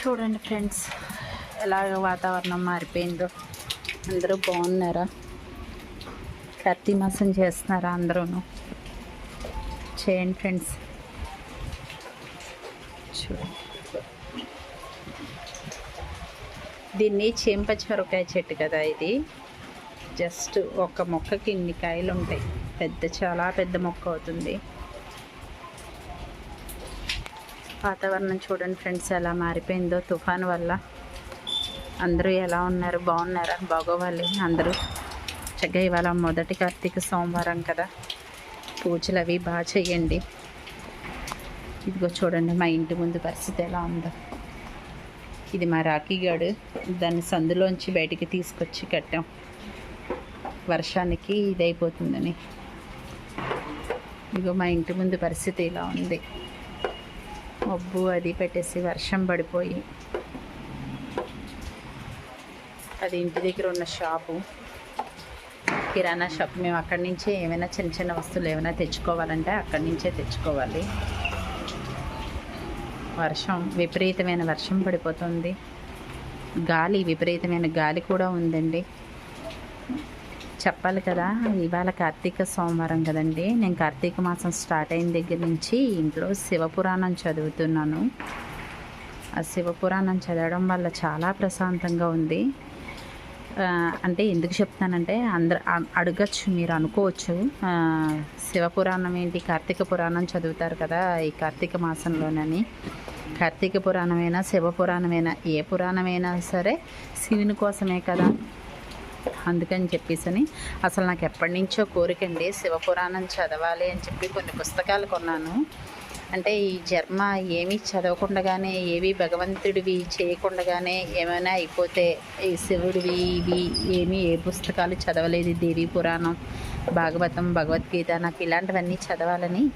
చూడండి ఫ్రెండ్స్ ఎలాగ వాతావరణం మారిపోయిందో. అందరూ బాగున్నారా? కార్తీ మాసం చేస్తున్నారా అందరూ చేయండి ఫ్రెండ్స్. చూడండి. దీన్ని చెంపచొరకాయ చెట్టు కదా ఇది. జస్ట్ ఒక మొక్కకి ఇన్ని కాయలు ఉంటాయి పెద్ద చాలా పెద్ద మొక్క అవుతుంది. వాతావరణం చూడండి ఫ్రెండ్స్ ఎలా మారిపోయిందో తుఫాన్ వల్ల. అందరూ ఎలా ఉన్నారు? బాగున్నారా? బాగోవాలి. అందరూ చక్కగా ఇవాళ మొదటి కార్తీక సోమవారం కదా. పూజలు అవి బాగా చేయండి. ఇదిగో చూడండి మా ఇంటి ముందు పరిస్థితి ఎలా ఉందో. ఇది మా రాఖీగాడు. దాన్ని సందులోంచి బయటికి తీసుకొచ్చి కట్టాం. వర్షానికి ఇదైపోతుందని. ఇదిగో మా ఇంటి ముందు పరిస్థితి ఇలా ఉంది. మబ్బు అది పెట్టేసి వర్షం పడిపోయి. అది ఇంటి దగ్గర ఉన్న షాపు. కిరాణా షాప్. మేము అక్కడి నుంచే ఏమైనా చిన్న చిన్న వస్తువులు ఏమైనా తెచ్చుకోవాలంటే అక్కడి నుంచే తెచ్చుకోవాలి. వర్షం విపరీతమైన వర్షం పడిపోతుంది. గాలి విపరీతమైన గాలి కూడా ఉందండి. చెప్పాలి కదా ఇవాళ కార్తీక సోమవారం కదండి. నేను కార్తీక మాసం స్టార్ట్ అయిన దగ్గర నుంచి ఇంట్లో శివపురాణం చదువుతున్నాను. ఆ శివపురాణం చదవడం వల్ల చాలా ప్రశాంతంగా ఉంది. అంటే ఎందుకు చెప్తానంటే అందరు అడగచ్చు మీరు అనుకోవచ్చు. శివపురాణం ఏంటి కార్తీక పురాణం చదువుతారు కదా ఈ కార్తీక మాసంలోనని. కార్తీక పురాణమైనా శివ పురాణమైనా ఏ పురాణమైనా సరే శివుని కోసమే కదా. అందుకని చెప్పేసి అసలు నాకు ఎప్పటి నుంచో కోరికండి శివపురాణం చదవాలి అని చెప్పి కొన్ని పుస్తకాలు కొన్నాను. అంటే ఈ జన్మ ఏమీ చదవకుండానే ఏవి భగవంతుడివి చేయకుండానే ఏమైనా అయిపోతే ఈ శివుడివి ఇవి ఏమీ ఏ పుస్తకాలు చదవలేదు దేవి పురాణం భాగవతం భగవద్గీత నాకు ఇలాంటివన్నీ చదవాలని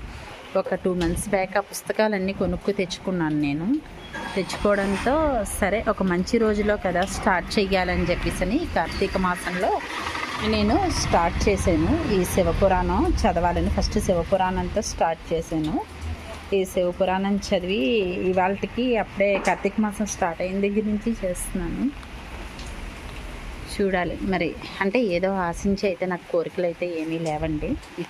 ఒక టూ మంత్స్ బ్యాక్ ఆ పుస్తకాలన్నీ కొనుక్కు తెచ్చుకున్నాను నేను. తెచ్చుకోవడంతో సరే ఒక మంచి రోజులో కదా స్టార్ట్ చేయాలని చెప్పేసి కార్తీక మాసంలో నేను స్టార్ట్ చేశాను. ఈ శివపురాణం చదవాలని ఫస్ట్ శివపురాణంతో స్టార్ట్ చేశాను. ఈ శివపురాణం చదివి ఇవాళకి అప్పుడే కార్తీక మాసం స్టార్ట్ అయిన దగ్గర నుంచి చేస్తున్నాను. చూడాలి. మరి అంటే ఏదో ఆశించి అయితే నాకు కోరికలు అయితే ఏమీ లేవండి. ఇచ్చి